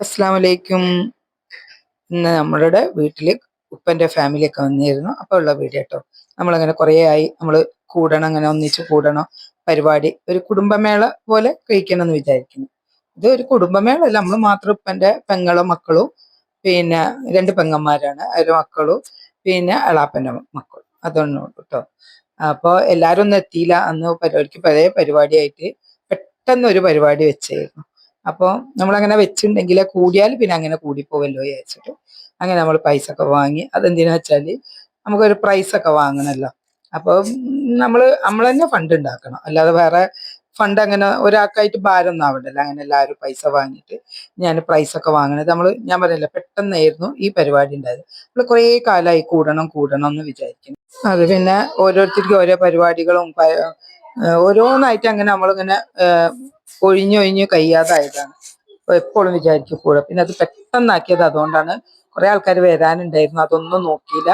അസ്സാം വലൈക്കും ഇന്ന് നമ്മളുടെ വീട്ടിൽ ഉപ്പന്റെ ഫാമിലിയൊക്കെ വന്നിരുന്നു. അപ്പോൾ ഉള്ള വീഡിയോ കേട്ടോ നമ്മളങ്ങനെ കുറേ ആയി. നമ്മൾ കൂടണം അങ്ങനെ ഒന്നിച്ച് കൂടണം. പരിപാടി. ഒരു കുടുംബമേള പോലെ കഴിക്കണം എന്ന് വിചാരിക്കുന്നു. ഇത് ഒരു കുടുംബമേള അല്ല. നമ്മൾ മാത്രം ഉപ്പന്റെ പെങ്ങളും മക്കളും പിന്നെ രണ്ട് പെങ്ങന്മാരാണ്. ഒരു മക്കളും പിന്നെ അളാപ്പന്റെ മക്കളും. അതൊന്നും കേട്ടോ അപ്പോൾ എല്ലാവരും ഒന്നും എത്തിയില്ല. അന്ന് പരിപാടിക്ക് പഴയ പരിപാടിയായിട്ട് പെട്ടെന്ന് ഒരു പരിപാടി വെച്ചായിരുന്നു അപ്പോൾ നമ്മളങ്ങനെ വെച്ചിട്ടുണ്ടെങ്കിൽ കൂടിയാൽ പിന്നെ അങ്ങനെ കൂടിപ്പോവല്ലോ വിചാരിച്ചിട്ട്. അങ്ങനെ നമ്മൾ പൈസ ഒക്കെ വാങ്ങി അതെന്തിനാ വെച്ചാൽ നമുക്കൊരു പ്രൈസ് ഒക്കെ വാങ്ങണമല്ലോ അപ്പോൾ നമ്മൾ നമ്മൾ തന്നെ ഫണ്ട് ഉണ്ടാക്കണം അല്ലാതെ വേറെ ഫണ്ട് അങ്ങനെ ഒരാൾക്കായിട്ട് ഭാരം ഒന്നും ആവണ്ടല്ലോ. അങ്ങനെ എല്ലാവരും പൈസ വാങ്ങിയിട്ട് ഞാൻ പ്രൈസ് ഒക്കെ വാങ്ങണത് നമ്മൾ ഞാൻ പറയല്ല പെട്ടെന്നായിരുന്നു ഈ പരിപാടി ഉണ്ടായത് നമ്മൾ കുറേ കാലമായി കൂടണം കൂടണം എന്ന് വിചാരിക്കുന്നു. അത് പിന്നെ ഓരോരുത്തർക്കും ഓരോ പരിപാടികളും ഓരോന്നായിട്ട് അങ്ങനെ നമ്മളിങ്ങനെ ഒഴിഞ്ഞൊഴിഞ്ഞ് കഴിയാതായതാണ്. എപ്പോഴും വിചാരിക്കും കൂടെ പിന്നെ അത് പെട്ടെന്നാക്കിയത് അതുകൊണ്ടാണ് കുറെ ആൾക്കാർ വരാനുണ്ടായിരുന്നു. അതൊന്നും നോക്കിയില്ല.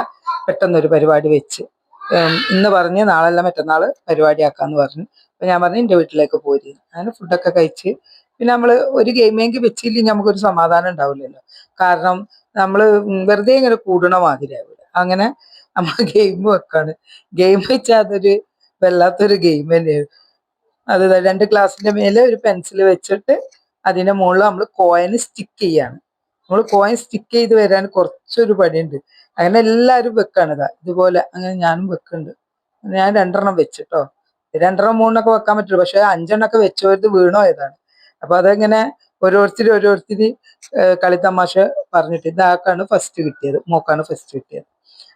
പെട്ടെന്നൊരു പരിപാടി വെച്ച്. ഇന്ന് പറഞ്ഞ് നാളെല്ലാം മറ്റന്നാൾ പരിപാടി ആക്കാന്ന് പറഞ്ഞു. അപ്പൊ ഞാൻ പറഞ്ഞു എന്റെ വീട്ടിലേക്ക് പോരി. അങ്ങനെ ഫുഡൊക്കെ കഴിച്ച്. പിന്നെ നമ്മൾ ഒരു ഗെയിമെങ്കിൽ വെച്ചില്ലെങ്കിൽ നമുക്കൊരു സമാധാനം ഉണ്ടാവില്ലല്ലോ. കാരണം നമ്മൾ വെറുതെ ഇങ്ങനെ കൂടണ മാതിരിയാവില്ല അങ്ങനെ നമ്മൾ ഗെയിം വെക്കാണ്. ഗെയിം വെച്ചാൽ അതൊരു വല്ലാത്തൊരു ഗെയിം തന്നെയാണ് അത് രണ്ട് ഗ്ലാസിന്റെ മേലെ ഒരു പെൻസിൽ വെച്ചിട്ട് അതിന്റെ മുകളിൽ നമ്മൾ കോയിന് സ്റ്റിക്ക് ചെയ്യാണ്. നമ്മൾ കോയിൻ സ്റ്റിക്ക് ചെയ്ത് വരാൻ കുറച്ചൊരു പണിയുണ്ട്. അങ്ങനെ എല്ലാവരും വെക്കാണ് ഇതാ ഇതുപോലെ അങ്ങനെ ഞാനും വെക്കുന്നുണ്ട്. ഞാൻ രണ്ടെണ്ണം വെച്ചിട്ടോ. രണ്ടെണ്ണം മൂന്നൊക്കെ വെക്കാൻ പറ്റുള്ളൂ. പക്ഷെ അഞ്ചെണ്ണൊക്കെ വെച്ചവരുത് വീണോ ഏതാണ്? അപ്പൊ അതെങ്ങനെ ഓരോരുത്തർ ഓരോരുത്തർ കളിത്തമാശ പറഞ്ഞിട്ട് ഇതാക്കാണ് ഫസ്റ്റ് കിട്ടിയത് മോക്കാണ് ഫസ്റ്റ് കിട്ടിയത്.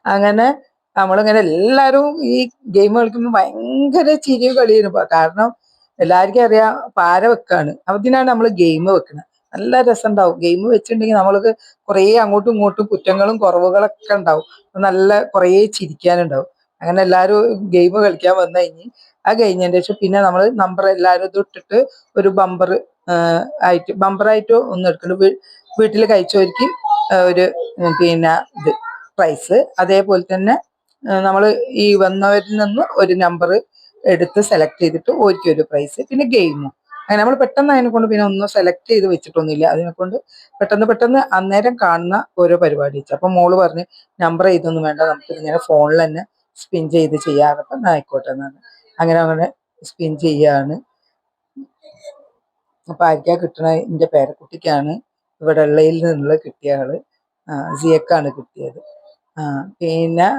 അങ്ങനെ നമ്മളിങ്ങനെ എല്ലാവരും ഈ ഗെയിം കളിക്കുമ്പോൾ ഭയങ്കര ചിരിയും കളിയും കാരണം എല്ലാവർക്കും അറിയാം പാര വെക്കാണ്. അതിനാണ് നമ്മൾ ഗെയിം വെക്കുന്നത് നല്ല രസം ഉണ്ടാവും ഗെയിം വെച്ചിട്ടുണ്ടെങ്കിൽ നമ്മൾക്ക് കുറേ അങ്ങോട്ടും ഇങ്ങോട്ടും കുറ്റങ്ങളും കുറവുകളൊക്കെ ഉണ്ടാവും. നല്ല കുറേ ചിരിക്കാനുണ്ടാവും. അങ്ങനെ എല്ലാവരും ഗെയിം കളിക്കാൻ വന്നു കഴിഞ്ഞ് ആ കഴിഞ്ഞതിന് ശേഷം പിന്നെ നമ്മൾ നമ്പർ എല്ലാവരും ഇത് ഇട്ടിട്ട് ഒരു ബമ്പർ ആയിട്ട് ബമ്പറായിട്ട് ഒന്ന് എടുക്കണം വീട്ടിൽ കഴിച്ചവർക്ക് ഒരു പിന്നെ ഇത് പ്രൈസ് അതേപോലെ തന്നെ നമ്മൾ ഈ വന്നവരിൽ നിന്ന് ഒരു നമ്പർ എടുത്ത് സെലക്ട് ചെയ്തിട്ട് ഓരിക്കും ഒരു പ്രൈസ് പിന്നെ ഗെയിമും അങ്ങനെ നമ്മൾ പെട്ടെന്ന് അതിനെ കൊണ്ട് പിന്നെ ഒന്നും സെലക്ട് ചെയ്ത് വെച്ചിട്ടൊന്നുമില്ല. അതിനെ കൊണ്ട് പെട്ടെന്ന് പെട്ടെന്ന് അന്നേരം കാണുന്ന ഓരോ പരിപാടി വെച്ചു. അപ്പൊ മോൾ പറഞ്ഞ് നമ്പർ ചെയ്തൊന്നും വേണ്ട നമുക്ക് ഇങ്ങനെ ഫോണിൽ തന്നെ സ്പിൻ ചെയ്ത് ചെയ്യാറപ്പം ആയിക്കോട്ടെ എന്നാണ്. അങ്ങനെ അങ്ങനെ സ്പിൻ ചെയ്യാണ്. അപ്പൊ ആർക്കാ കിട്ടണ? എന്റെ പേരക്കുട്ടിക്കാണ്. ഇവിടെ ഉള്ളതിൽ നിന്നുള്ള കിട്ടിയ ആൾ. ആ, സിയക്കാണ് കിട്ടിയത്. പിന്നെ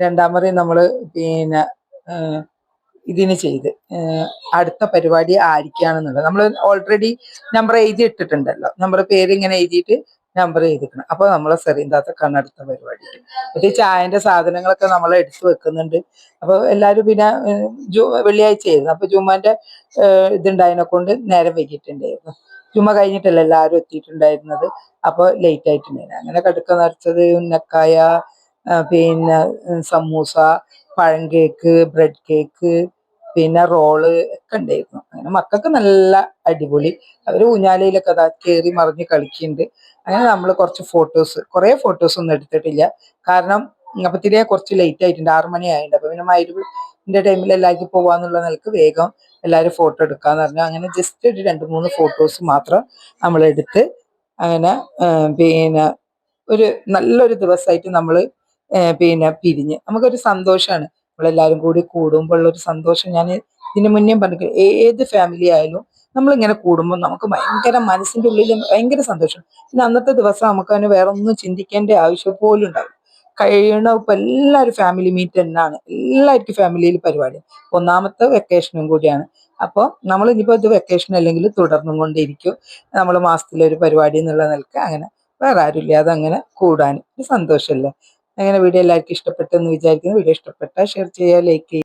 രണ്ടാമത് നമ്മൾ പിന്നെ ഇതിന് ചെയ്ത്. അടുത്ത പരിപാടി ആയിരിക്കാണെന്നുള്ളത്. നമ്മൾ ഓൾറെഡി നമ്പർ എഴുതി ഇട്ടിട്ടുണ്ടല്ലോ. നമ്മുടെ പേര് ഇങ്ങനെ എഴുതിയിട്ട് നമ്പർ എഴുതിക്കണം. അപ്പൊ നമ്മളെ സെറീന്താത്തക്കാണ് അടുത്ത പരിപാടി. ഒരു ചായന്റെ സാധനങ്ങളൊക്കെ നമ്മൾ എടുത്തു വെക്കുന്നുണ്ട്. അപ്പോൾ എല്ലാവരും പിന്നെ ജൂ വെള്ളിയാഴ്ച ആയിരുന്നു. അപ്പൊ ജുമാന്റെ ഇതുണ്ടായതിനെ കൊണ്ട് നേരം വൈകിട്ടുണ്ടായിരുന്നു. ജുമ്മ കഴിഞ്ഞിട്ടല്ല എല്ലാവരും എത്തിയിട്ടുണ്ടായിരുന്നത്? അപ്പോൾ ലേറ്റ് ആയിട്ടുണ്ടായിരുന്നു. അങ്ങനെ കടുക്ക നിറച്ചത് ഉന്നക്കായ പിന്നെ സമൂസ പഴം കേക്ക് ബ്രെഡ് കേക്ക് പിന്നെ റോൾ ഒക്കെ ഉണ്ടായിരുന്നു. അങ്ങനെ മക്കൾക്ക് നല്ല അടിപൊളി. അവർ ഊഞ്ഞാലയിലൊക്കെ അതാ കയറി മറിഞ്ഞ് കളിക്കുന്നുണ്ട് അങ്ങനെ നമ്മൾ കുറച്ച് ഫോട്ടോസ് കുറേ ഫോട്ടോസ് ഒന്നും എടുത്തിട്ടില്ല. കാരണം അപ്പൊ കുറച്ച് ലേറ്റ് ആയിട്ടുണ്ട് ആറ് മണി ആയിട്ടുണ്ട്. അപ്പൊ പിന്നെ മൈരുവിന്റെ ടൈമിൽ എല്ലാവർക്കും പോവാന്നുള്ള നിലയ്ക്ക് വേഗം എല്ലാവരും ഫോട്ടോ എടുക്കാന്ന് പറഞ്ഞു. അങ്ങനെ ജസ്റ്റ് ഒരു രണ്ട് മൂന്ന് ഫോട്ടോസ് മാത്രം നമ്മൾ എടുത്ത് അങ്ങനെ പിന്നെ ഒരു നല്ലൊരു ദിവസമായിട്ട് നമ്മൾ പിന്നെ പിരിഞ്ഞ്. നമുക്കൊരു സന്തോഷമാണ് നമ്മളെല്ലാവരും കൂടി കൂടുമ്പോൾ ഉള്ള ഒരു സന്തോഷം. ഞാൻ ഇതിന് മുന്നേ പറഞ്ഞു ഏത് ഫാമിലി ആയാലും നമ്മളിങ്ങനെ കൂടുമ്പോൾ നമുക്ക് ഭയങ്കര മനസ്സിന്റെ ഉള്ളിൽ ഭയങ്കര സന്തോഷം. പിന്നെ അന്നത്തെ ദിവസം നമുക്ക് അതിന് വേറെ ഒന്നും ചിന്തിക്കേണ്ട ആവശ്യം പോലും ഉണ്ടാവും കഴിയണ ഇപ്പൊ എല്ലാവരും ഫാമിലി മീറ്റ് തന്നെയാണ് എല്ലാവർക്കും ഫാമിലിയിൽ പരിപാടി. ഒന്നാമത്തെ വെക്കേഷനും കൂടിയാണ്. അപ്പോൾ നമ്മൾ ഇനിയിപ്പോൾ ഇത് വെക്കേഷൻ അല്ലെങ്കിൽ തുടർന്നും കൊണ്ടിരിക്കും. നമ്മൾ മാസത്തിലൊരു പരിപാടി എന്നുള്ള നിലയ്ക്ക് അങ്ങനെ വേറെ ആരും ഇല്ലാതെ അങ്ങനെ കൂടാൻ ഒരു സന്തോഷമല്ലേ അങ്ങനെ വീഡിയോ എല്ലാവർക്കും ഇഷ്ടപ്പെട്ടെന്ന് വിചാരിക്കുന്നു. വീഡിയോ ഇഷ്ടപ്പെട്ടാൽ ഷെയർ ചെയ്യുക ലൈക്ക് ചെയ്യുക.